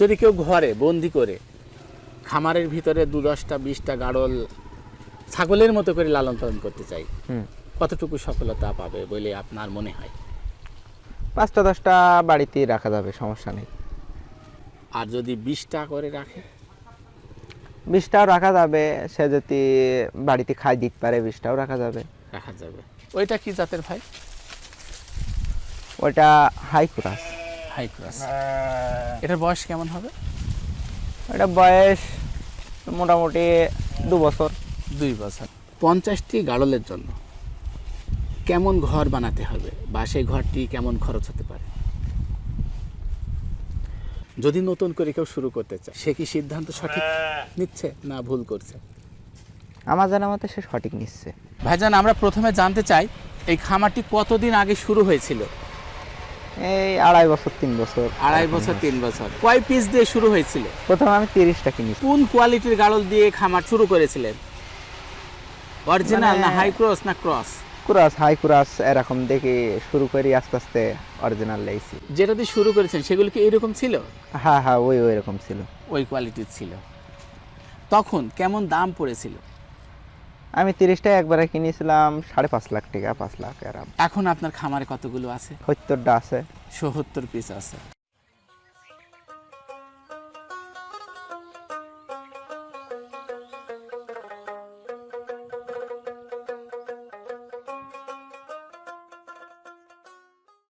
যদি কেউ ঘরে বন্দি করে খামারের ভিতরে দু দশটা বিশটা গাড়ল ছাগলের মতো করে লালন পালন করতে চাই হুম। কতটুকু সফলতা পাবে বলে আপনার মনে হয়? পাঁচটা দশটা বাড়িতেই রাখা যাবে সমস্যা নেই। আর যদি বিশটা করে রাখে? বিষটাও রাখা যাবে সে যদি বাড়িতে খাই দিতে পারে বিষটাও রাখা যাবে। রাখা যাবে। ওইটা কি জাতের ভাই? ওইটা হাই ক্রাস হাই ক্রস এটার বয়স কেমন হবে? এটা বয়স মোটামুটি দু বছর। দুই বছর। পঞ্চাশটি গাড়লের জন্য কেমন ঘর বানাতে হবে বা সেই ঘরটি কেমন খরচ হতে পারে? যদি নতুন করে কেউ শুরু করতে চায় সে কি সিদ্ধান্ত সঠিক নিচ্ছে না ভুল করছে? আমার জানা মতে সে সঠিক নিচ্ছে। ভাইজান আমরা প্রথমে জানতে চাই এই খামারটি কতদিন আগে শুরু হয়েছিল? এই আড়াই বছর তিন বছর। আড়াই বছর তিন বছর। কয় পিস দিয়ে শুরু হয়েছিল? প্রথমে আমি তিরিশটা কিনেছি। কোন কোয়ালিটির গাড়ল দিয়ে খামার শুরু করেছিলেন? অরিজিনাল না মানে- হাই ক্রস না ক্রস কুরাস হাই কুরাস এরকম দেখে শুরু করি আস্তে আস্তে অরিজিনাল লেগেছি। যেটা দিয়ে শুরু করেছেন সেগুলো কি এরকম ছিল? হ্যাঁ হ্যাঁ ওই ওই রকম ছিল। ওই কোয়ালিটির ছিল। তখন কেমন দাম পড়েছিল? আমি তিরিশটা একবারে কিনেছিলাম সাড়ে পাঁচ লাখ টাকা পাঁচ লাখ এরকম এখন আপনার খামারে কতগুলো আছে? সত্তরটা আছে। সত্তর পিস আছে।